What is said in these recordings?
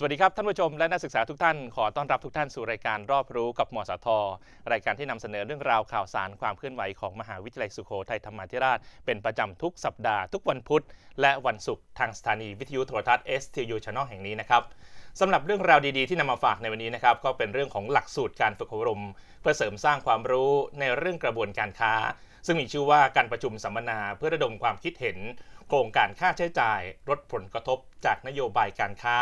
สวัสดีครับ ท่านผู้ชมและนักศึกษาทุกท่าน ขอต้อนรับทุกท่านสู่รายการรอบรู้กับมสท รายการที่นำเสนอเรื่องราวข่าวสารความเคลื่อนไหวของมหาวิทยาลัยสุโขทัยธรรมาธิราช เป็นประจำทุกสัปดาห์ทุกวันพุธ และวันศุกร์ทางสถานีวิทยุโทรทัศน์ STU Channel แห่งนี้นะครับสำหรับเรื่องราวดีๆที่นำมาฝากในวันนี้นะครับก็เป็นเรื่องของหลักสูตรการฝึกอบรม เพื่อเสริมสร้างความรู้ในเรื่องกระบวนการค้า ซึ่งมีชื่อว่าการประชุมสัมมนาเพื่อระดมความคิดเห็น โครงการค่าใช้จ่ายลดผลกระทบจากนโยบายการค้า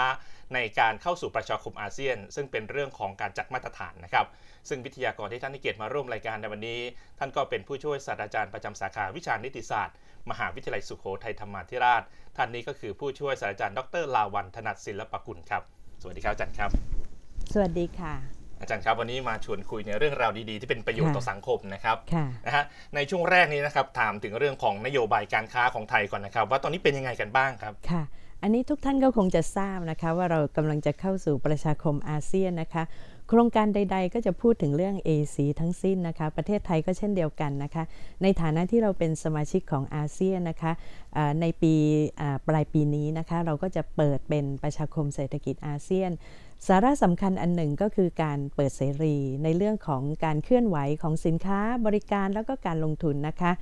ในการเข้าสู่ประชาคมอาเซียน ซึ่งเป็นเรื่องของการจัดมาตรฐานนะครับ ซึ่งวิทยากรที่ท่านนิเกตมาร่วมรายการในวันนี้ ท่านก็เป็นผู้ช่วยศาสตราจารย์ประจำสาขาวิชานิติศาสตร์ มหาวิทยาลัยสุโขทัยธรรมาธิราช ท่านนี้ก็คือผู้ช่วยศาสตราจารย์ดรลาวันถนัดศิลปกุลครับ สวัสดีครับอาจารย์ครับ สวัสดีค่ะ อาจารย์ครับวันนี้มาชวนคุยในเรื่องราวดีๆ ที่เป็นประโยชน์ต่อสังคมนะครับค่ะนะฮะในช่วงแรกนี้นะครับถามถึงเรื่องของนโยบายการค้าของไทยก่อนนะครับ ว่าตอนนี้เป็นยังไงกันบ้างครับค่ะ อันนี้ทุกท่านก็คงจะทราบนะคะ ว่าเรากำลังจะเข้าสู่ประชาคมอาเซียนนะคะ โครงการใด ๆ ก็จะพูดถึงเรื่อง AC ทั้งสิ้นนะคะ ประเทศไทยก็เช่นเดียวกันนะคะ ในฐานะที่เราเป็นสมาชิกของอาเซียนนะคะในปีปลายปีนี้นะคะ เราก็จะเปิดเป็นประชาคมเศรษฐกิจอาเซียน สาระสำคัญอันหนึ่งก็คือการเปิดเสรี ในเรื่องของการเคลื่อนไหวของสินค้าบริการแล้วก็การลงทุนนะคะ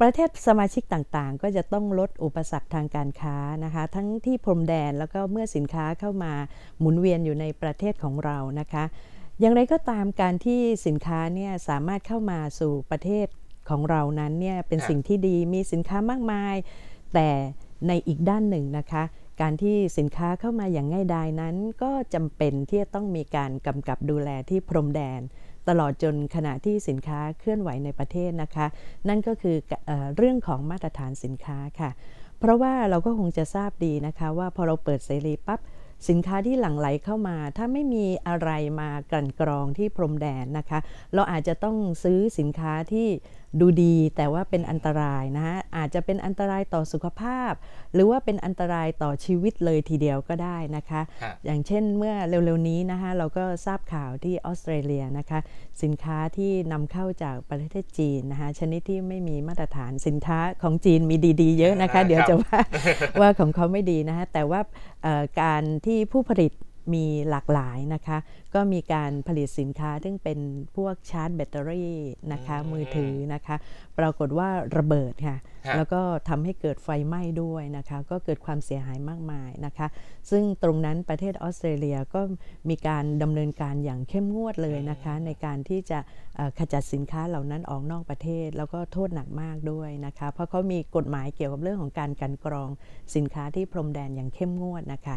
ประเทศสมาชิกต่างๆ ก็จะต้องลดอุปสรรคทางการค้านะคะ ทั้งที่พรมแดนแล้วก็เมื่อสินค้าเข้ามาหมุนเวียนอยู่ในประเทศของเรานะคะ อย่างไรก็ตามการที่สินค้าเนี่ยสามารถเข้ามาสู่ประเทศของเรานั้นเนี่ยเป็นครับสิ่งที่ดีมีสินค้ามากมาย แต่ในอีกด้านหนึ่งนะคะ การที่สินค้าเข้ามาอย่างง่ายดายนั้น ก็จำเป็นที่จะต้องมีการกำกับดูแลที่พรมแดน ตลอดจนขณะที่สินค้าเคลื่อนไหวในประเทศนะคะ นั่นก็คือเอเรื่องของมาตรฐานสินค้าค่ะ เพราะว่าเราก็คงจะทราบดีนะคะว่าพอเราเปิดเสรีปั๊บสินค้าที่หลั่งไหลเข้ามา ถ้าไม่มีอะไรมากลั่นกรองที่พรมแดนนะคะ เราอาจจะต้องซื้อสินค้าที่ ดูดีแต่ว่าเป็นอันตรายนะฮะอาจจะเป็นอันตรายต่อสุขภาพ หรือว่าเป็นอันตรายต่อชีวิตเลยทีเดียวก็ได้นะคะฮะอย่างเช่นเมื่อเร็วๆนี้นะคะเราก็ทราบข่าวที่ออสเตรเลียนะคะ สินค้าที่นำเข้าจากประเทศจีนนะคะชนิดที่ไม่มีมาตรฐานสินค้าของจีนมีดีๆ เยอะนะคะอ่าเดี๋ยวครับจะว่าว่าของเขาไม่ดีนะคะแต่ว่าเอ่อการที่ผู้ผลิต มีหลากหลายนะคะ ก็มีการผลิตสินค้าซึ่งเป็นพวกชาร์จแบตเตอรี่นะคะอืมมือถือนะคะ ปรากฏว่าระเบิดค่ะฮะแล้วก็ทำให้เกิดไฟไหม้ด้วยนะคะ ก็เกิดความเสียหายมากมายนะคะ ซึ่งตรงนั้นประเทศออสเตรเลียก็มีการดำเนินการอย่างเข้มงวดเลยนะคะ ในการที่จะเอ่อขจัดสินค้าเหล่านั้นออกนอกประเทศ แล้วก็โทษหนักมากด้วยนะคะ เพราะเขามีกฎหมายเกี่ยวกับเรื่องของการกันกรองสินค้าที่พรมแดนอย่างเข้มงวดนะคะ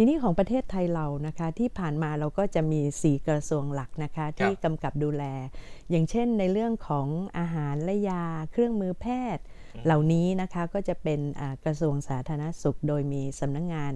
ทีนี้ของประเทศไทยเรานะคะที่ผ่านมาเราก็จะมี 4 กระทรวงหลักนะคะที่กำกับดูแล อย่างเช่นในเรื่องของอาหารและยา เครื่องมือแพทย์ เหล่านี้นะคะก็จะเป็นอ่ากระทรวงสาธารณสุข โดยมีสำนักงงาน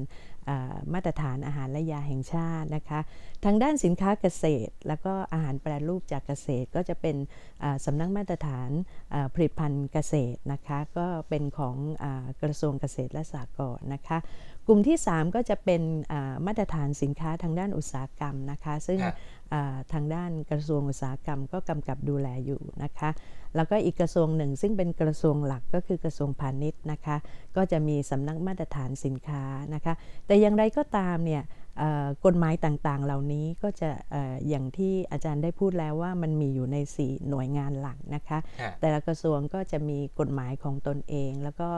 อ่ามาตรฐานอาหารและยาแห่งชาตินะคะ ทางด้านสินค้าเกษตร แล้วก็อาหารแปรรูปจากเกษตรก็จะเป็นอ่าสำนักมาตรฐานอ่าผลิตภัณฑ์เกษตรนะคะ ก็เป็นของอากระทรวงเกษตรและสหกรณ์นะคะ กลุ่มที่ 3 ก็จะเป็นอ่ามาตรฐานสินค้าทางด้านอุตสาหกรรมนะคะ ซึ่งฮะอ่าทางด้านกระทรวงอุตสาหกรรมก็กำกับดูแลอยู่นะคะ แล้วก็อีกกระทรวงหนึ่งซึ่งเป็นกระทรวงหลักก็คือกระทรวงพาณิชย์นะคะ ก็จะมีสำนักมาตรฐานสินค้านะคะ แต่อย่างไรก็ตามเนี่ยเอ่อกฎหมายต่างๆ เหล่านี้ก็จะเอออย่างที่อาจารย์ได้พูดแล้วว่ามันมีอยู่ใน 4 หน่วยงานหลักนะคะฮะแต่ละกระทรวงก็จะมีกฎหมายของตนเอง แล้วก็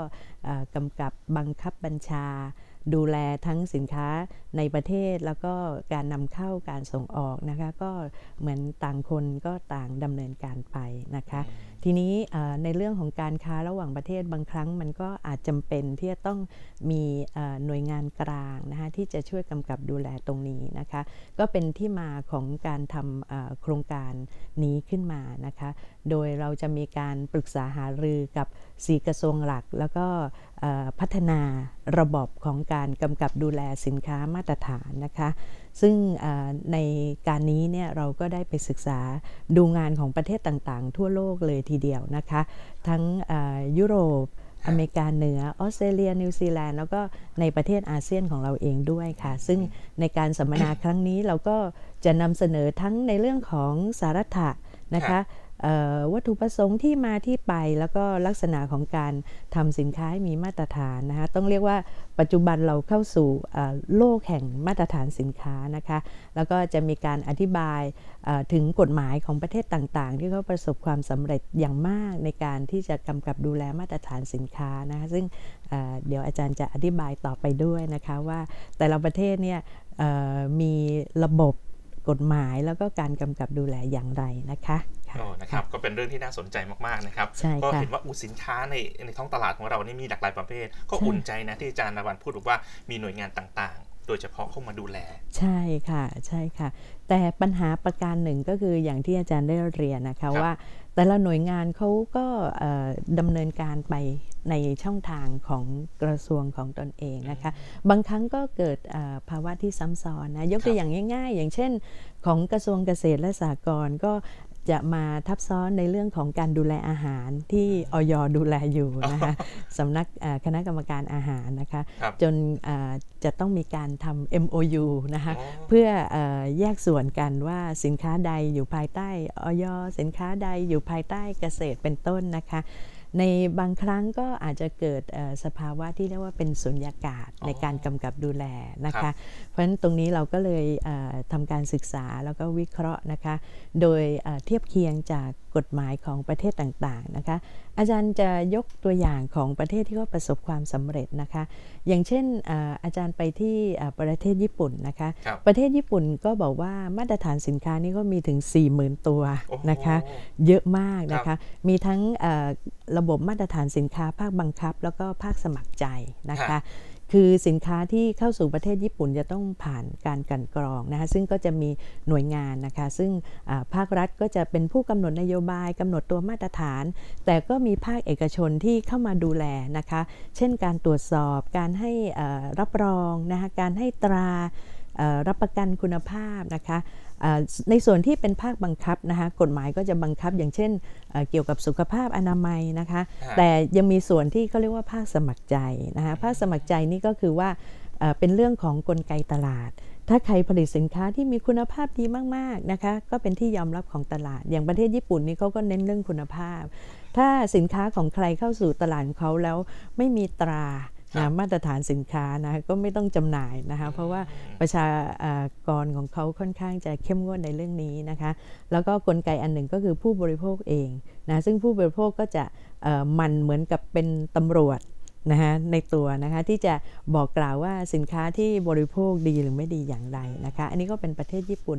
เอ่อกำกับบังคับบัญชา ดูแลทั้งสินค้าในประเทศแล้วก็การนำเข้าการส่งออกนะคะก็เหมือนต่างคนก็ต่างดำเนินการไปนะคะ ทีนี้เอ่อในเรื่องของการค้าระหว่างประเทศบางครั้ง มันก็อาจจำเป็นที่จะต้องมีเอ่อหน่วยงานกลางนะคะที่จะช่วยกำกับดูแลตรงนี้นะคะ ก็เป็นที่มาของการทำเอ่อโครงการนี้ขึ้นมานะคะ โดยเราจะมีการปรึกษาหารือกับสีกระทรวงหลักแล้วก็เอ่อ พัฒนาระบบของการกำกับดูแลสินค้ามาตรฐานนะคะ ซึ่งในการนี้เนี่ยเราก็ได้ไปศึกษาดูงานของประเทศต่างๆ ทั่วโลกเลยทีเดียวนะคะ ทั้งยุโรปอเมริกาเหนือออสเตรเลีย นิวซีแลนด์แล้วก็ในประเทศอาเซียนของเราเองด้วยค่ะ ซึ่งในการสัมมนาครั้งนี้เราก็จะนำเสนอทั้งในเรื่องของสาระนะคะ วัตถุประสงค์ที่มาที่ไปแล้วก็ลักษณะของการทำสินค้ามีมาตรฐานนะคะต้องเรียกว่าปัจจุบันเราเข้าสู่โลกแห่งมาตรฐานสินค้านะคะแล้วก็จะมีการอธิบายถึงกฎหมายของประเทศต่างๆ ที่เขาประสบความสำเร็จอย่างมากในการที่จะกำกับดูแลมาตรฐานสินค้านะคะซึ่งเเดี๋ยวอาจารย์จะอธิบายต่อไปด้วยนะคะว่าแต่ละประเทศเนี่ยมีระบบกฎหมายแล้วก็การกำกับดูแลอย่างไรนะคะ นะครับก็เป็นเรื่องที่น่าสนใจมากๆนะครับใช่ค่ะก็เห็นว่าอุยสินค้าในในท้องตลาดของเรานี่มีหลากหลายประเภท ก็ใช่อุ่นใจนะที่อาจารย์นวันพูดบอกว่ามีหน่วยงานต่างๆ โดยเฉพาะเข้ามาดูแล ใช่ค่ะใช่ค่ะ แต่ปัญหาประการหนึ่งก็คืออย่างที่อาจารย์ได้เรียนนะครัคะบว่า แต่ละหน่วยงานเขาก็เอ่อดำเนินการไปในช่องทางของกระทรวงของตนเองนะคะ บางครั้งก็เกิดเอ่อภาวะที่ซ้ำซ้อนนะ ยกตัวอย่างง่าย ๆ อย่างเช่น ของกระทรวงเกษตรและสหกรณ์ก็ จะมาทับซ้อนในเรื่องของการดูแลอาหารที่ออยดูแลอยู่นะคะสำนักเอ่อคณะกรรมการอาหารนะคะครับจนเอ่อจะต้องมีการทำ MOU นะคะอ๋อเพื่อเออแยกส่วนกันว่าสินค้าใดอยู่ภายใต้ออยสินค้าใดอยู่ภายใต้เกษตรเป็นต้นนะคะ ในบางครั้งก็อาจจะเกิดเอ่อสภาวะที่เรียกว่าเป็นสุญญากาศอ๋อในการกำกับดูแลนะครัคะบเพราะฉะนั้นตรงนี้เราก็เลยเอ่อทำการศึกษาแล้วก็วิเคราะห์นะคะ โดยเอ่อเทียบเคียงจาก กฎหมายของประเทศต่างๆนะคะ อาจารย์จะยกตัวอย่างของประเทศที่เขาประสบความสำเร็จนะคะ อย่างเช่นเอ่ออาจารย์ไปที่เอ่อประเทศญี่ปุ่นนะคะครับประเทศญี่ปุ่นก็บอกว่ามาตรฐานสินค้านี่ก็มีถึง 40,000 ตัวโอ้โหนะคะ เยอะมากนะครัคะบมีทั้งเอ่อระบบมาตรฐานสินค้าภาคบังคับ แล้วก็ภาคสมัครใจนะครัคะบ คือสินค้าที่เข้าสู่ประเทศญี่ปุ่นจะต้องผ่านการกันกรองนะคะซึ่งก็จะมีหน่วยงานนะคะ ซึ่งภาครัฐก็จะเป็นผู้กำหนดนโยบายกำหนดตัวมาตรฐาน แต่ก็มีภาคเอกชนที่เข้ามาดูแลนะคะ เช่นการตรวจสอบการให้รับรองนะคะการให้ตรารับประกันคุณภาพนะคะ ในส่วนที่เป็นภาคบังคับนะคะกฎหมายก็จะบังคับอย่างเช่นเอ่อเกี่ยวกับสุขภาพอนามัยนะคะฮะแต่ยังมีส่วนที่เขาเรียกว่าภาคสมัครใจนะคะภาคสมัครใจนี่ก็คือว่าเอ่อเป็นเรื่องของกลไกตลาด ถ้าใครผลิตสินค้าที่มีคุณภาพดีมากๆนะคะก็เป็นที่ยอมรับของตลาด อย่างประเทศญี่ปุ่นนี่เขาก็เน้นเรื่องคุณภาพ ถ้าสินค้าของใครเข้าสู่ตลาดของเขาแล้วไม่มีตราครับ นะมาตรฐานสินค้านะก็ไม่ต้องจำหน่ายนะคะเพราะว่าประชากรของเขาค่อนข้างจะเข้มงวดในเรื่องนี้นะคะแล้วก็กลไกอันหนึ่งก็คือผู้บริโภคเองนะซึ่งผู้บริโภคก็จะเอ่อมันเหมือนกับเป็นตำรวจนะคะในตัวนะคะที่จะบอกกล่าวว่าสินค้าที่บริโภคดีหรือไม่ดีอย่างไรนะคะอันนี้ก็เป็นประเทศญี่ปุ่น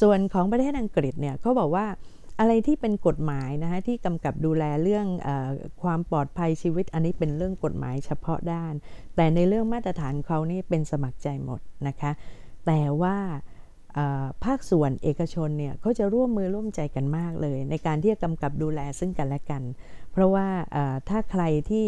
ส่วนของประเทศอังกฤษเนี่ยเขาบอกว่า อะไรที่เป็นกฎหมายนะคะที่กำกับดูแลเรื่องอความปลอดภัยชีวิต อันนี้เป็นเรื่องกฎหมายเฉพาะด้าน แต่ในเรื่องมาตรฐานเขานี่เป็นสมัครใจหมดนะคะ แต่ว่าภาคส่วนเอกชนเนี่ยเขาจะร่วมมือร่วมใจกันมากเลย ในการที่จะกำกับดูแลซึ่งกันและกัน เพราะว่าถ้าใครที่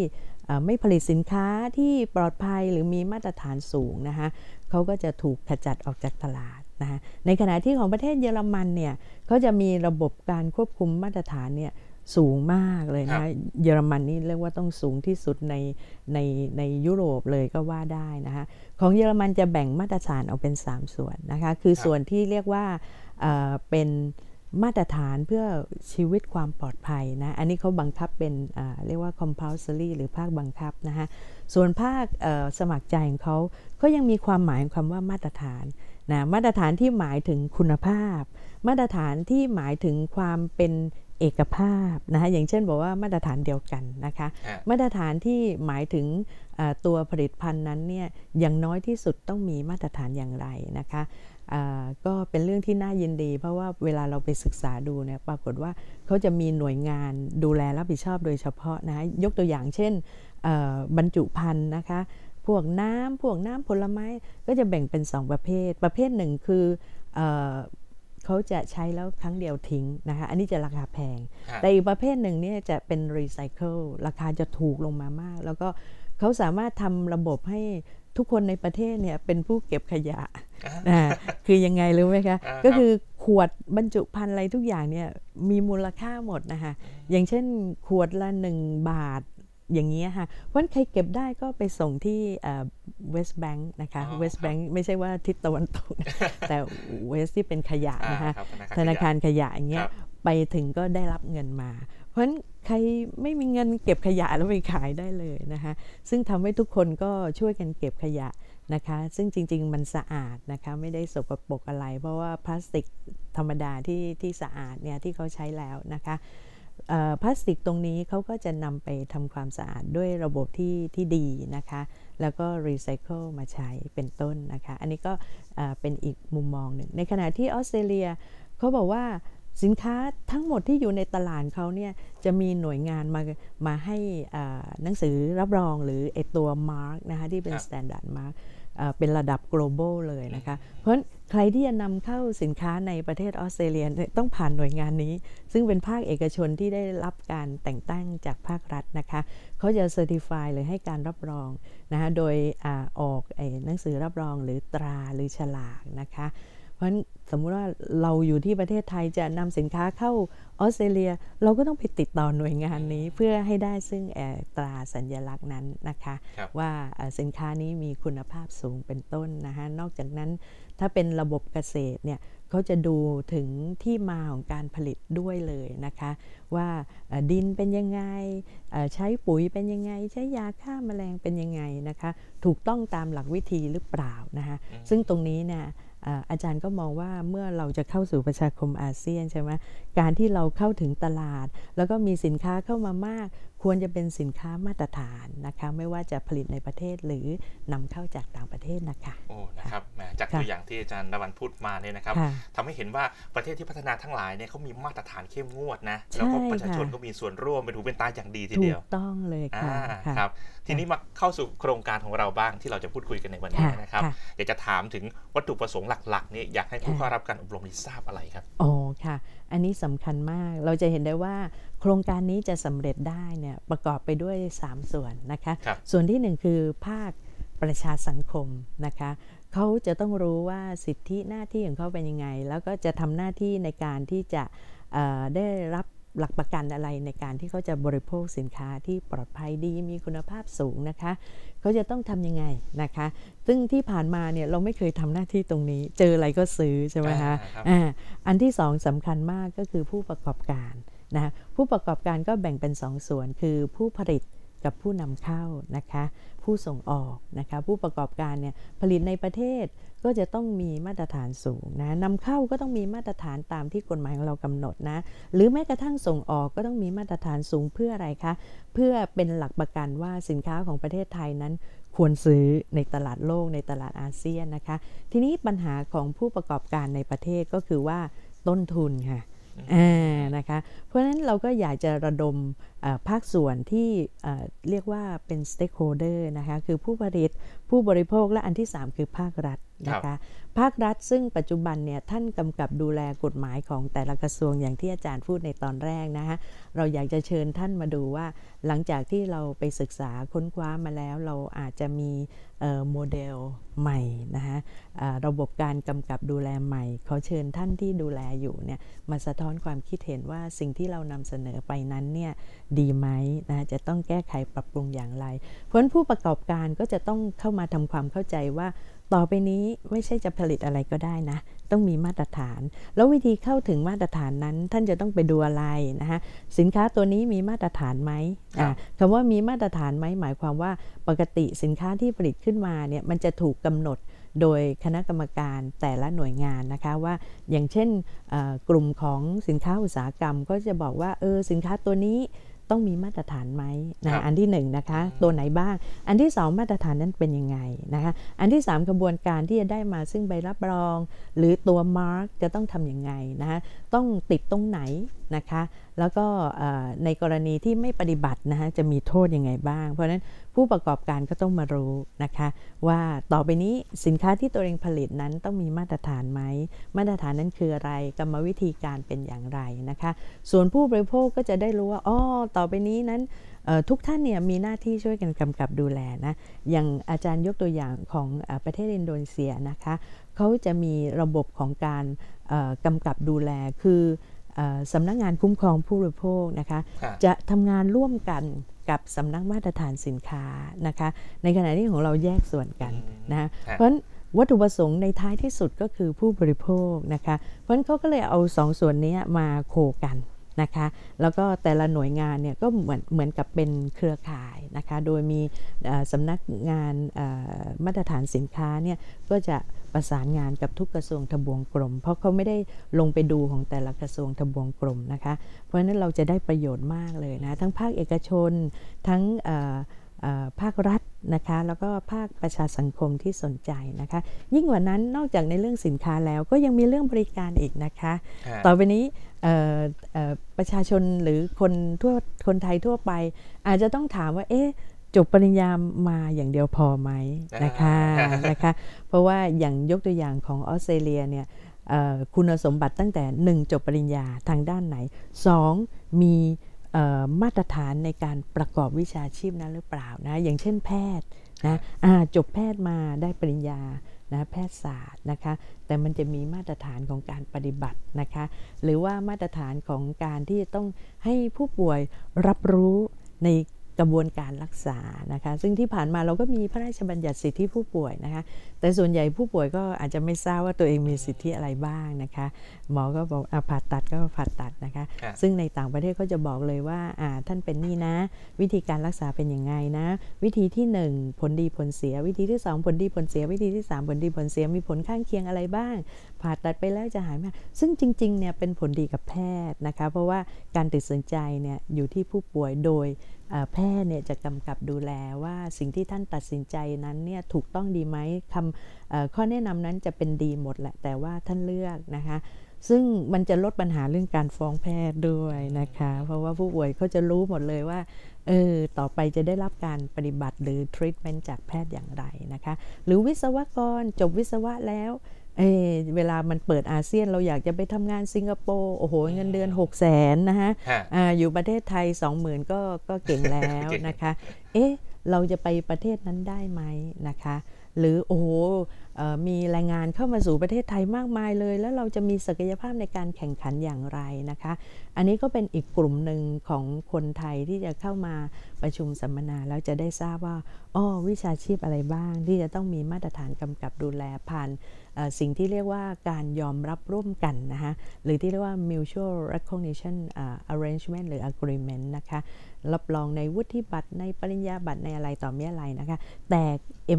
ไม่ผลิตสินค้าที่ปลอดภัยหรือมีมาตรฐานสูงนะคะเขาก็จะถูกขจัดออกจากตลาด นะคะในขณะที่ของประเทศเยอรมันเนี่ยเขาจะมีระบบการควบคุมมาตรฐานเนี่ยสูงมากเลยครันะบเยอรมันนี่เรียกว่าต้องสูงที่สุดในในในยุโรปเลยก็ว่าได้นะคะของเยอรมันจะแบ่งมาตรฐานออกเป็น 3 ส่วนนะคะคือครับส่วนที่เรียกว่าเอ่อเป็นมาตรฐานเพื่อชีวิตความปลอดภัยนะ อันนี้เขาบังคับเป็นเอ่อเรียกว่า compulsory หรือภาคบังคับนะคะส่วนภาคเอ่อสมัครใจของเขาก็ยังมีความหมายของคำว่ามาตรฐาน นะมาตรฐานที่หมายถึงคุณภาพ มาตรฐานที่หมายถึงความเป็นเอกภาพนะคะอย่างเช่นบอกว่ามาตรฐานเดียวกันนะคะฮะมาตรฐานที่หมายถึงเอ่อตัวผลิตภัณฑ์นั้นเนี่ยอย่างน้อยที่สุดต้องมีมาตรฐานอย่างไรนะคะอ่าก็เป็นเรื่องที่น่ายินดี เพราะว่าเวลาเราไปศึกษาดูเนี่ยปรากฏว่าเขาจะมีหน่วยงานดูแลรับผิดชอบโดยเฉพาะนะยกตัวอย่างเช่นเอ่อบรรจุภัณฑ์นะคะ พวกน้ำพวกน้ำผลไม้ก็จะแบ่งเป็น 2 ประเภท ประเภทหนึ่งคือเออเขาจะใช้แล้วครั้งเดียวทิ้งนะคะอันนี้จะราคาแพงฮะแต่อีกประเภทหนึ่งเนี่ยจะเป็นรีไซเคิลราคาจะถูกลงมามาก แล้วก็เขาสามารถทำระบบให้ทุกคนในประเทศเนี่ยเป็นผู้เก็บขยะอ่าอ่าคือยังไงรู้ไหมคะอ่าก็ครับคือขวดบรรจุภัณฑ์อะไรทุกอย่างเนี่ยมีมูลค่าหมดนะคะอย่างเช่นขวดละหนึ่งบาท อย่างนี้ยค่ะเพราะฉะนั้นใครเก็บได้ก็ไปส่งที่เวสต์แบงค์นะคะอ๋อเวสต์แบงค์ไม่ใช่ว่าทิศตะวันตก แต่เวสที่เป็นขยะอ่านะคะครับธนาคารขยะขยะอย่างเงี้คยรับไปถึงก็ได้รับเงินมา เพราะฉะนั้นใครไม่มีเงินเก็บขยะแล้วไปขายได้เลยนะคะ ซึ่งทำให้ทุกคนก็ช่วยกันเก็บขยะนะคะ ซึ่งจริง ๆ มันสะอาดนะคะ ไม่ได้สกปรกอะไร เพราะว่าพลาสติกธรรมดาที่ที่สะอาดเนี่ยที่เขาใช้แล้วนะคะ พลาสติกตรงนี้เขาก็จะนำไปทำความสะอาดด้วยระบบที่ที่ดีนะคะ แล้วก็รีไซเคิลมาใช้เป็นต้นนะคะ อันนี้ก็เป็นอีกมุมมองหนึ่ง ในขณะที่ออสเตรเลียเขาบอกว่าสินค้าทั้งหมดที่อยู่ในตลาดเขาเนี่ยจะมีหน่วยงานมามาให้หนังสือรับรองหรือไอตัว Mark นะคะที่เป็น Standard Mark เป็นระดับ global เลยนะคะ เพราะใครที่จะนำเข้าสินค้าในประเทศออสเตรเลียต้องผ่านหน่วยงานนี้ ซึ่งเป็นภาคเอกชนที่ได้รับการแต่งตั้งจากภาครัฐนะคะเขาจะเซอร์ติฟายหรือให้การรับรองนะคะโดยอออกหนังสือรับรองหรือตราหรือฉลากนะคะเพราะฉะนั้นสมมุติว่าเราอยู่ที่ประเทศไทยจะนำสินค้าเข้าออสเตรเลีย เราก็ต้องไปติดต่อหน่วยงานนี้เพื่อให้ได้ซึ่งตราสัญลักษณ์นั้นนะคะคว่าสินค้านี้มีคุณภาพสูงเป็นต้นนะคะนอกจากนั้น ถ้าเป็นระบบเกษตรเนี่ยเขาจะดูถึงที่มาของการผลิตด้วยเลยนะคะ ว่าดินเป็นยังไงใช้ปุ๋ยเป็นยังไง ใช้ยาฆ่าแมลงเป็นยังไงนะคะ ถูกต้องตามหลักวิธีหรือเปล่านะคะซึ่งตรงนี้เนี่ยอาจารย์ก็มองว่าเมื่อเราจะเข้าสู่ประชาคมอาเซียนใช่ไหมการที่เราเข้าถึงตลาด แล้วก็มีสินค้าเข้ามามาก ควรจะเป็นสินค้ามาตรฐานนะคะไม่ว่าจะผลิตในประเทศหรือนำเข้าจากต่างประเทศนะคะโอ้นะครับจากตัวอย่างที่อาจารย์ดาวันพูดมาเนี่ยนะครับทำให้เห็นว่าประเทศที่พัฒนาทั้งหลายเนี่ยเขามีมาตรฐานเข้มงวดนะแล้วก็ประชาชนก็มีส่วนร่วมเป็นหูเป็นตาอย่างดีทีเดียวถูกต้องเลยค่ะครับทีนี้มาเข้าสู่โครงการของเราบ้างที่เราจะพูดคุยกันในวันนี้นะครับอยากจะถามถึงวัตถุประสงค์หลักๆนี่อยากให้ผู้เข้ารับการอบรมนี้ทราบอะไรครับอ๋อค่ะ อันนี้สำคัญมาก เราจะเห็นได้ว่าโครงการนี้จะสำเร็จได้เนี่ยประกอบไปด้วย 3 ส่วนนะคะคส่วนที่ 1 คือภาคประชาสังคมนะคะเขาจะต้องรู้ว่าสิทธิหน้าที่ของเขาเป็นยังไง แล้วก็จะทำหน้าที่ในการที่จะได้รับ หลักประกันอะไรในการที่เขาจะบริโภคสินค้าที่ปลอดภัยดีมีคุณภาพสูงนะคะเขาจะต้องทำยังไงนะคะ ซึ่งที่ผ่านมาเนี่ยเราไม่เคยทำหน้าที่ตรงนี้ เจออะไรก็ซื้อใช่ไหมคะอ่าอันที่สองสำคัญมากก็คือผู้ประกอบการนะผู้ประกอบการก็แบ่งเป็นสองส่วนคือผู้ผลิต กับผู้นำเข้านะคะ ผู้ส่งออกนะคะผู้ประกอบการเนี่ยผลิตในประเทศก็จะต้องมีมาตรฐานสูงนะนำเข้าก็ต้องมีมาตรฐานตามที่กฎหมายของเรากำหนดนะ หรือแม้กระทั่งส่งออกก็ต้องมีมาตรฐานสูงเพื่ออะไรคะ เพื่อเป็นหลักประกันว่าสินค้าของประเทศไทยนั้นควรซื้อในตลาดโลกในตลาดอาเซียนนะคะ ทีนี้ปัญหาของผู้ประกอบการในประเทศก็คือว่าต้นทุนค่ะ อ่านะคะเพราะฉะนั้นเราก็อยากจะระดมภาคส่วนที่เรียกว่าเป็น stakeholder นะคะคือผู้ผลิตผู้บริโภคและอันที่ 3 คือภาครัฐนะคะ ภาครัฐซึ่งปัจจุบันเนี่ยท่านกำกับดูแลกฎหมายของแต่ละกระทรวงอย่างที่อาจารย์พูดในตอนแรกนะคะเราอยากจะเชิญท่านมาดูว่า หลังจากที่เราไปศึกษาค้นคว้ามาแล้ว เราอาจจะมีโมเดลใหม่นะคะระบบการกำกับดูแลใหม่ขอเชิญท่านที่ดูแลอยู่เนี่ยมาสะท้อนความคิดเห็นว่าสิ่งที่เรานำเสนอไปนั้นเนี่ยดีไหมนะจะต้องแก้ไขปรับปรุงอย่างไร เพราะผู้ประกอบการก็จะต้องเข้ามาทำความเข้าใจว่า ต่อไปนี้ไม่ใช่จะผลิตอะไรก็ได้นะ ต้องมีมาตรฐาน แล้ววิธีเข้าถึงมาตรฐานนั้นท่านจะต้องไปดูอะไรนะคะสินค้าตัวนี้มีมาตรฐานไหมคำว่ามีมาตรฐานไหมหมายความว่าปกติสินค้าที่ผลิตขึ้นมาเนี่ยมันจะถูกกำหนดโดยคณะกรรมการแต่ละหน่วยงานนะคะว่าอย่างเช่นกลุ่มของสินค้าอุตสาหกรรมก็จะบอกว่าเออสินค้าตัวนี้ ต้องมีมาตรฐานไหมนะอันที่1นนะคะตัวไหนบ้าง อันที่ 2 มาตรฐานนั้นเป็นยังไงนะคะอันที่ 3 กระบวนการที่จะได้มาซึ่งใบรับรอง หรือตัวมาร์กจะต้องทำยังไงนะคะต้องติดตรงไหนนะคะ แล้วก็ในกรณีที่ไม่ปฏิบัตินะคะจะมีโทษยังไงบ้าง เพราะฉะนั้นผู้ประกอบการก็ต้องมารู้นะคะว่าต่อไปนี้สินค้าที่ตัวเองผลิตนั้นต้องมีมาตรฐานไหม มาตรฐานนั้นคืออะไรกรรมวิธีการเป็นอย่างไรนะคะ ส่วนผู้บริโภคก็จะได้รู้ว่าอ๋อต่อไปนี้นั้นทุกท่านเนี่ยมีหน้าที่ช่วยกันกำกับดูแลนะอย่างอาจารย์ยกตัวอย่างของประเทศอินโดนีเซียนะคะเขาจะมีระบบของการกำกับดูแลคือ สำนักงงานคุ้มครองผู้บริโภคนะคะจะทำงานร่วมกันกับสำนักมาตรฐานสินค้านะคะในขณะที่ของเราแยกส่วนกันนะเพราะวัตถุประสงค์ในท้ายที่สุดก็คือผู้บริโภคนะคะเพราะฉะนั้นเขาก็เลยเอาสองส่วนนี้มาโคกัน นะคะแล้วก็แต่ละหน่วยงานเนี่ยก็เหมือนเหมือนกับเป็นเครือข่ายนะคะโดยมีสำนักงานมาตรฐานสินค้าเนี่ยก็จะประสานงานกับทุกกระทรวงทบวงกรม เพราะเขาไม่ได้ลงไปดูของแต่ละกระทรวงทบวงกรมนะคะเพราะฉะนั้นเราจะได้ประโยชน์มากเลยนะทั้งภาคเอกชนทั้ง ภาครัฐนะคะแล้วก็ภาคประชาสังคมที่สนใจนะคะ ยิ่งกว่านั้นนอกจากในเรื่องสินค้าแล้วก็ยังมีเรื่องบริการอีกนะคะฮะต่อไปนี้เอ่อเอ่อประชาชนหรือคนทั่วคนไทยทั่วไป อาจจะต้องถามว่าเอ๊ะจบปริญญามาอย่างเดียวพอไหมนะคะอ่านะคะ เพราะว่าอย่างยกตัวอย่างของออสเตรเลียเนี่ยเอ่อคุณสมบัติตั้งแต่ 1 จบปริญญาทางด้านไหน 2 มีเอ่อ มาตรฐานในการประกอบวิชาชีพนั้นหรือเปล่านะอย่างเช่นแพทย์นะจบแพทย์มาได้ปริญญานะแพทยศาสตร์นะคะแต่มันจะมีมาตรฐานของการปฏิบัตินะคะหรือว่ามาตรฐานของการที่จะต้องให้ผู้ป่วยรับรู้ในกระบวนการรักษานะคะซึ่งที่ผ่านมาเราก็มีพระราชบัญญัติสิทธิผู้ป่วยนะคะ แต่ส่วนใหญ่ผู้ป่วยก็อาจจะไม่ทราบว่าตัวเองมีสิทธิอะไรบ้างนะคะ หมอก็บอกอะผ่าตัดก็ผ่าตัดนะคะครับซึ่งในต่างประเทศก็จะบอกเลยว่าอ่าท่านเป็นนี่นะ วิธีการรักษาเป็นยังไงนะ วิธีที่ 1 ผลดีผลเสีย วิธีที่ 2 ผลดีผลเสีย วิธีที่ 3 ผลดีผลเสียมีผลข้างเคียงอะไรบ้าง ผ่าตัดไปแล้วจะหายไหมซึ่งจริงๆเนี่ยเป็นผลดีกับแพทย์นะคะ เพราะว่าการตัดสินใจเนี่ยอยู่ที่ผู้ป่วยโดยเอ่อแพทย์เนี่ยจะกำกับดูแลว่าสิ่งที่ท่านตัดสินใจนั้นเนี่ยถูกต้องดีไหมคำเอ่อข้อแนะนำนั้นจะเป็นดีหมดแหละแต่ว่าท่านเลือกนะคะ ซึ่งมันจะลดปัญหาเรื่องการฟ้องแพทย์ด้วยนะคะ เพราะว่าผู้ป่วยเขาจะรู้หมดเลยว่าเออต่อไปจะได้รับการปฏิบัติหรือทรีทเมนต์จากแพทย์อย่างไรนะคะ หรือวิศวกรจบวิศวะแล้วเออเวลามันเปิดอาเซียนเราอยากจะไปทำงานสิงคโปร์โอ้โหเงินเดือน 6 0 0 0 0นนะฮะฮะอ่าอยู่ประเทศไทย 20,000 ก็ก็เก่งแล้วเก่งนะคะ เอ๊ะ เราจะไปประเทศนั้นได้ไหมนะคะ หรือโอ้โหมีแรงงานเข้ามาสู่ประเทศไทยมากมายเลย แล้วเราจะมีศักยภาพในการแข่งขันอย่างไรนะคะ อันนี้ก็เป็นอีกกลุ่มหนึ่งของคนไทยที่จะเข้ามาประชุมสัมมนาแล้วจะได้ทราบว่าอ้อวิชาชีพอะไรบ้าง ที่จะต้องมีมาตรฐานกำกับดูแลผ่านสิ่งที่เรียกว่าการยอมรับร่วมกันนะคะหรือที่เรียกว่า mutual recognition arrangement หรือ agreement นะคะ รับรองในวุฒิบัตรในปริญญาบัตรในอะไรต่อมีอะไรนะคะ แต่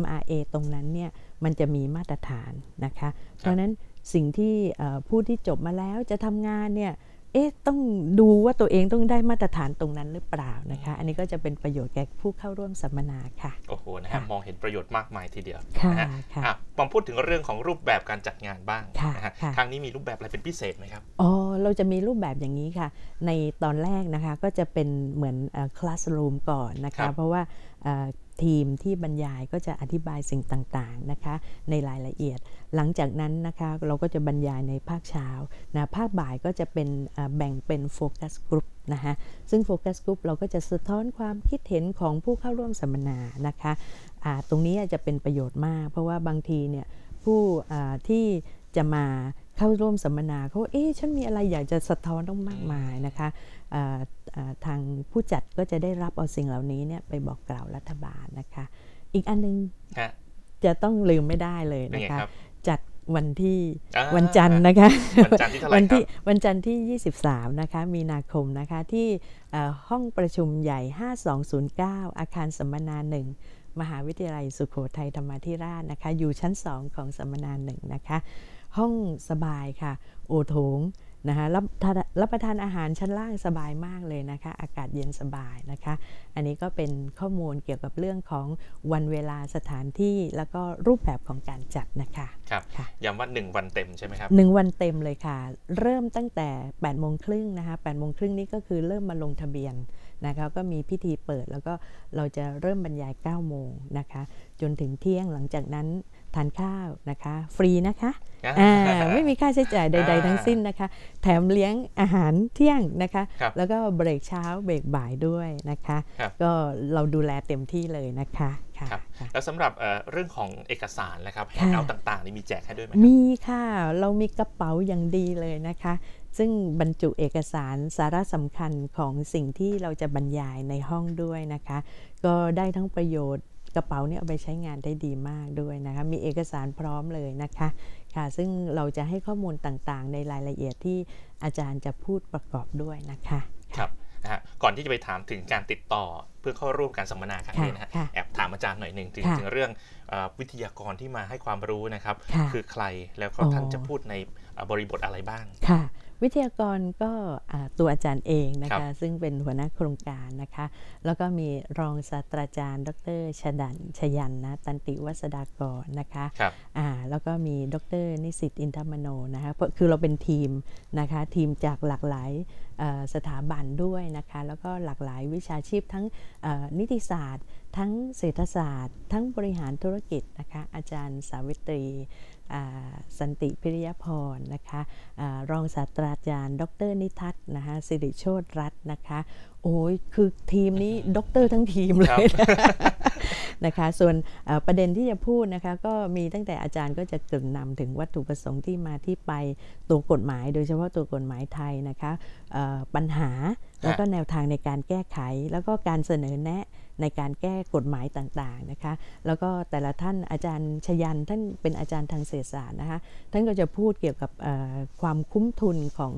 MRA ตรงนั้นเนี่ยมันจะมีมาตรฐานนะคะ เพราะฉะนั้นสิ่งที่เอ่อผู้ที่จบมาแล้วจะทำงานเนี่ย เอ๊ะต้องดูว่าตัวเองต้องได้มาตรฐานตรงนั้นหรือเปล่านะคะ อันนี้ก็จะเป็นประโยชน์แก่ผู้เข้าร่วมสัมมนาค่ะ โอ้โหนะฮะค่ะมองเห็นประโยชน์มากมายทีเดียวค่ะนะฮะค่ะอะมาพูดถึงเรื่องของรูปแบบการจัดงานบ้างค่ะนะฮะค่ะครั้งนี้มีรูปแบบอะไรเป็นพิเศษไหมครับอ๋อเราจะมีรูปแบบอย่างนี้ค่ะ ในตอนแรกนะคะก็จะเป็นเหมือนคลาสรูมก่อนนะครัคะบเพราะว่าเอ่อ ทีมที่บรรยายก็จะอธิบายสิ่งต่างๆนะคะในรายละเอียด หลังจากนั้นนะคะเราก็จะบรรยายในภาคเช้านะภาคบ่ายก็จะเป็นแบ่งเป็นโฟกัสกลุ่มนะคะซึ่งโฟกัสกลุ่มเราก็จะสะท้อนความคิดเห็นของผู้เข้าร่วมสัมมนานะคะอ่าตรงนี้จะเป็นประโยชน์มาก เพราะว่าบางทีเนี่ยผู้ที่จะมา เข้าร่วมสัมมนาเขาเอ๊ะฉันมีอะไรอยากจะสะท้อนต้องมากมายนะคะอ่าอ่าทางผู้จัดก็จะได้รับเอาสิ่งเหล่านี้เนี่ยไปบอกกล่าวรัฐบาลนะคะ อีกอันหนึงฮะจะต้องลืมไม่ได้เลยเป็นนะไงคะครับจัดวันที่อ่าวันจันทร์นะคะ วันจันทร์ที่เท่าไหร่วันครัที่บวันจันทร์ที่ 23 นะคะ มีนาคมนะคะ ที่เอ่อห้องประชุมใหญ่ 5209 อาคารสัมมนาหนึ่งมหาวิทยาลัยสุโขทัยธรรมาธิราชนะคะ อยู่ชั้น 2 ของสัมมนาหนึ่งนะคะ ห้องสบายค่ะ โอโถงนะคะรับทานรับประทานอาหารชั้นล่างสบายมากเลยนะคะ อากาศเย็นสบายนะคะ อันนี้ก็เป็นข้อมูลเกี่ยวกับเรื่องของวันเวลาสถานที่แล้วก็รูปแบบของการจัดนะคะครับค่ะย้ำว่าหนึ่งวันเต็มใช่ไหมครับหนึ่งวันเต็มเลยค่ะ เริ่มตั้งแต่8ปดโมงครึ่งนะคะ8ปดโมงครึ่งนี้ก็คือเริ่มมาลงทะเบียนนะคะก็มีพิธีเปิดแล้วก็เราจะเริ่มบรรยาย9โมงนะคะ จนถึงเที่ยงหลังจากนั้น ทานข้าวนะคะ ฟรีนะคะอ่าไม่มีค่าใช้จ่ายใดอ่าๆทั้งสิ้นนะคะ แถมเลี้ยงอาหารเที่ยงนะคะครับแล้วก็เบรกเช้าเบรกบ่ายด้วยนะคะครับก็เราดูแลเต็มที่เลยนะคะค่ะครับค่ะแล้วสำหรับเอ่อเรื่องของเอกสารนะครับแฮค่ะงเอาต่างๆนี่มีแจกให้ด้วยไหมครับมีค่ะ เรามีกระเป๋าอย่างดีเลยนะคะ ซึ่งบรรจุเอกสารสาระสำคัญของสิ่งที่เราจะบรรยายในห้องด้วยนะคะ ก็ได้ทั้งประโยชน์ กระเป๋าเนี่ยเอาไปใช้งานได้ดีมากด้วยนะคะ มีเอกสารพร้อมเลยนะคะค่ะ ซึ่งเราจะให้ข้อมูลต่างๆ ในรายละเอียดที่อาจารย์จะพูดประกอบด้วยนะคะครับนะฮะก่อนที่จะไปถามถึงการติดต่อเพื่อเข้าร่วมการสัมมนาครั้งนี้นะฮะค่ะแอบถามอาจารย์หน่อยหนึ่งถึงค่ะถึงเรื่องเอ่อวิทยากรที่มาให้ความรู้นะครับค่ะคือใครแล้วก็อ๋อท่านจะพูดในเอ่อบริบทอะไรบ้างค่ะ วิทยากรก็อ่าตัวอาจารย์เองนะครัคะบซึ่งเป็นหัวหน้าโครงการนะคะแล้วก็มีรองศาสตราจารย์ ดรชดันชยันนะตันติวัสดากรนะคะครับอ่าแล้วก็มีดรนิสิตอินทมโนนะคะเพราะคือเราเป็นทีมนะคะทีมจากหลากหลายเอ่อสถาบันด้วยนะคะแล้วก็หลากหลายวิชาชีพทั้งเอ่อนิติศาสตร์ ทั้งเศรษฐศาสตร์ ทั้งบริหารธุรกิจนะคะอาจารย์สาวิตรีอ่า สันติพิริยพรนะคะอารองศาสตราจารย์ ดรนิทัศน์นะคะสิริโชตรัตน์นะคะโอ้ยคือทีมนี้ด็อกเตอร์ทั้งทีมเลยนะคะ ส่วนเอ่อประเด็นที่จะพูดนะคะ ก็มีตั้งแต่อาจารย์ก็จะเกริ่นนำถึงวัตถุประสงค์ที่มาที่ไปตัวกฎหมาย โดยเฉพาะตัวกฎหมายไทยนะคะเอ่อปัญหาแล้วก็แนวทางในการแก้ไข แล้วก็การเสนอแนะ ในการแก้กฎหมายต่างๆนะคะ แล้วก็แต่ละท่านอาจารย์ชยันท่านเป็นอาจารย์ทางเศรษฐศาสตร์นะคะท่านก็จะพูดเกี่ยวกับเอ่อความคุ้มทุนของ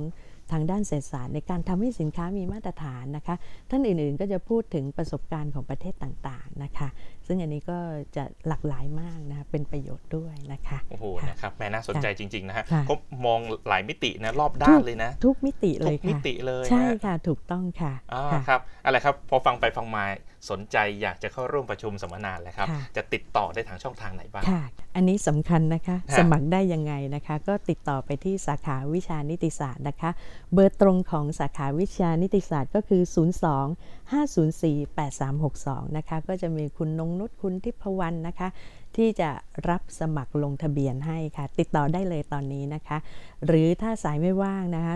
ทางด้านเศรษฐศาสตร์ในการทำให้สินค้ามีมาตรฐานนะคะ ท่านอื่นๆก็จะพูดถึงประสบการณ์ของประเทศต่างๆนะคะ ซึ่งอันนี้ก็จะหลากหลายมากนะคะเป็นประโยชน์ด้วยนะคะโอ้โหค่ะนะครับแม่น่าสนใจจริงๆนะฮะค่ะก็มองหลายมิตินะรอบด้านเลยนะ ทุกมิติเลทุยกมิค่ะติเลยใช่นะค่ะถูกต้องค่ะอ่าค่ะครับอะไรครับพอฟังไปฟังมาสนใจอยากจะเข้าร่วมประชุมสัมมนาแล้วครับค่ะจะติดต่อได้ทางช่องทางไหนบ้างค่ะ อันนี้สำคัญนะคะฮะสมัครได้ยังไงนะคะ ก็ติดต่อไปที่สาขาวิชานิติศาสตร์นะคะ เบอร์ตรงของสาขาวิชานิติศาสตร์ก็คือ 02 504 8362 นะคะ ก็จะมีคุณนงนุชคุณทิพวรรณนะคะ ที่จะรับสมัครลงทะเบียนให้ค่ะ ติดต่อได้เลยตอนนี้นะคะ หรือถ้าสายไม่ว่างนะคะ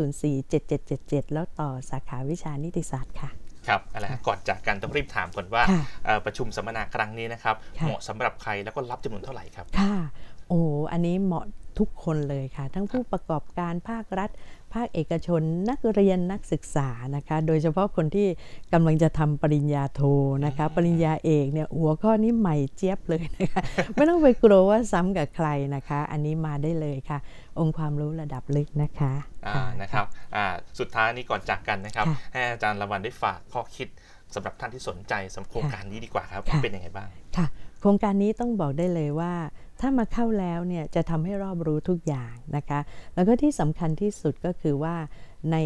025047777 แล้วต่อสาขาวิชานิติศาสตร์ค่ะ ครับอะไรฮะก่อนจากกันต้องรีบถามก่อนว่าค่ะเอ่อประชุมสัมมนาครั้งนี้นะครับค่ะเหมาะสำหรับใครแล้วก็รับจำนวนเท่าไหร่ครับ ค่ะ โอ้อันนี้เหมาะทุกคนเลยค่ะ ทั้งผู้ประกอบการภาครัฐ ภาคเอกชนนักเรียนนักศึกษานะคะ โดยเฉพาะคนที่กำลังจะทำปริญญาโทนะคะ ปริญญาเอกเนี่ยหัวข้อนี้ใหม่เจี๊ยบเลยนะคะ ไม่ต้องไปกลัวว่าซ้ำกับใครนะคะ อันนี้มาได้เลยค่ะ องค์ความรู้ระดับลึกนะคะอ่าค่ะนะครับอ่าสุดท้ายนี้ก่อนจากกันนะครับค่ะให้อาจารย์ละวันได้ฝากข้อคิดสำหรับท่านที่สนใจสำหรับโครงการนี้ดีกว่าครับค่ะเป็นยังไงบ้างค่ะ โครงการนี้ต้องบอกได้เลยว่า ถ้ามาเข้าแล้วเนี่ยจะทำให้รอบรู้ทุกอย่างนะคะ แล้วก็ที่สำคัญที่สุดก็คือว่าใน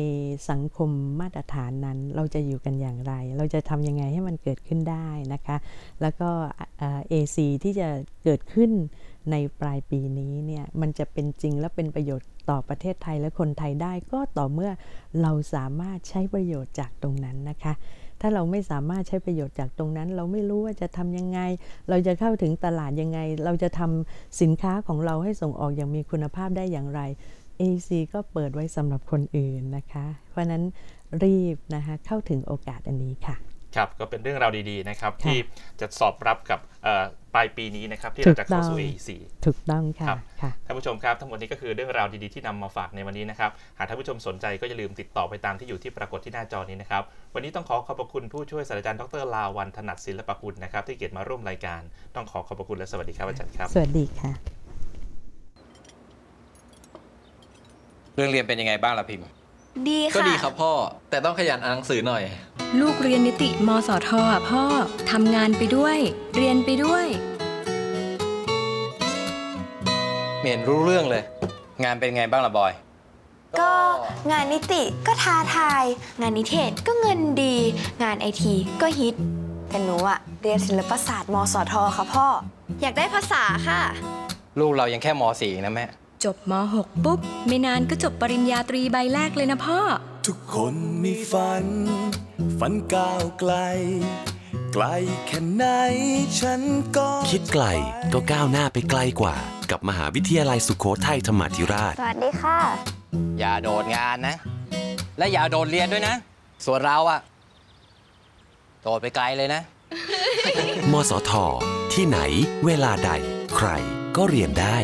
สังคมมาตรฐานนั้นเราจะอยู่กันอย่างไร เราจะทำยังไงให้มันเกิดขึ้นได้นะคะ แล้วก็เอ่อ AC ที่จะเกิดขึ้นในปลายปีนี้เนี่ยมันจะเป็นจริงและเป็นประโยชน์ต่อประเทศไทยและคนไทยได้ก็ต่อเมื่อเราสามารถใช้ประโยชน์จากตรงนั้นนะคะ ถ้าเราไม่สามารถใช้ประโยชน์จากตรงนั้น เราไม่รู้ว่าจะทำยังไง เราจะเข้าถึงตลาดยังไง เราจะทำสินค้าของเราให้ส่งออกอย่างมีคุณภาพได้อย่างไร AC ก็เปิดไว้สำหรับคนอื่นนะคะ เพราะฉะนั้นรีบนะคะเข้าถึงโอกาสอันนี้ค่ะ ครับก็เป็นเรื่องราวดีๆนะครับค่ะที่จะสอบรับกับเอ่อปลายปีนี้นะครับที่ถูเรากจะเข้าสู่ต้อง AEC ถูกต้องค่ะครับค่ะท่านผู้ชมครับทั้งหมดนี้ก็คือเรื่องราวดีๆที่นำมาฝากในวันนี้นะครับหากท่านผู้ชมสนใจก็อย่าลืมติดต่อไปตามที่อยู่ที่ปรากฏที่หน้าจอนี้นะครับวันนี้ต้องขอขอบพระคุณผู้ช่วยศาสตราจารย์ดรลาวันถนัดศิลปกุลนะครับที่เกียรติมาร่วมรายการ ต้องขอขอบพระคุณและสวัสดีครับอาจารย์ครับ สวัสดีค่ะเรื่องเรียนเป็นยังไงบ้างล่ะพิมพ์ ดีค่ะ ก็ดีครับพ่อ แต่ต้องขยันอ่านหนังสือหน่อย ลูกเรียนนิติมสทอะพ่อทำงานไปด้วย เรียนไปด้วยไม่เห็นรู้เรื่องเลย งานเป็นไงบ้างล่ะบอย ก็งานนิติก็ท้าทาย งานนิเทศก็เงินดี งานไอทีก็ฮิต แต่หนูอะเรียนศิลปศาสตร์มสทค่ะพ่อ อยากได้ภาษาค่ะ ลูกเรายังแค่ม .4 นะแม่ จบม .6 ปุ๊บ ไม่นานก็จบปริญญาตรีใบแรกเลยนะพ่อ ทุกคนมีฝัน ฝันก้าวไกล ไกลแค่ไหนฉันก็คิดไกลก็ก้าวหน้าไปไกลกว่า กับมหาวิทยาลัยสุโขทัยธรรมาธิราช สวัสดีค่ะ อย่าโดดงานนะ และอย่าโดดเรียนด้วยนะ ส่วนเราอะโดดไปไกลเลยนะ มสท ที่ไหน เวลาใด ใครก็เรียนได้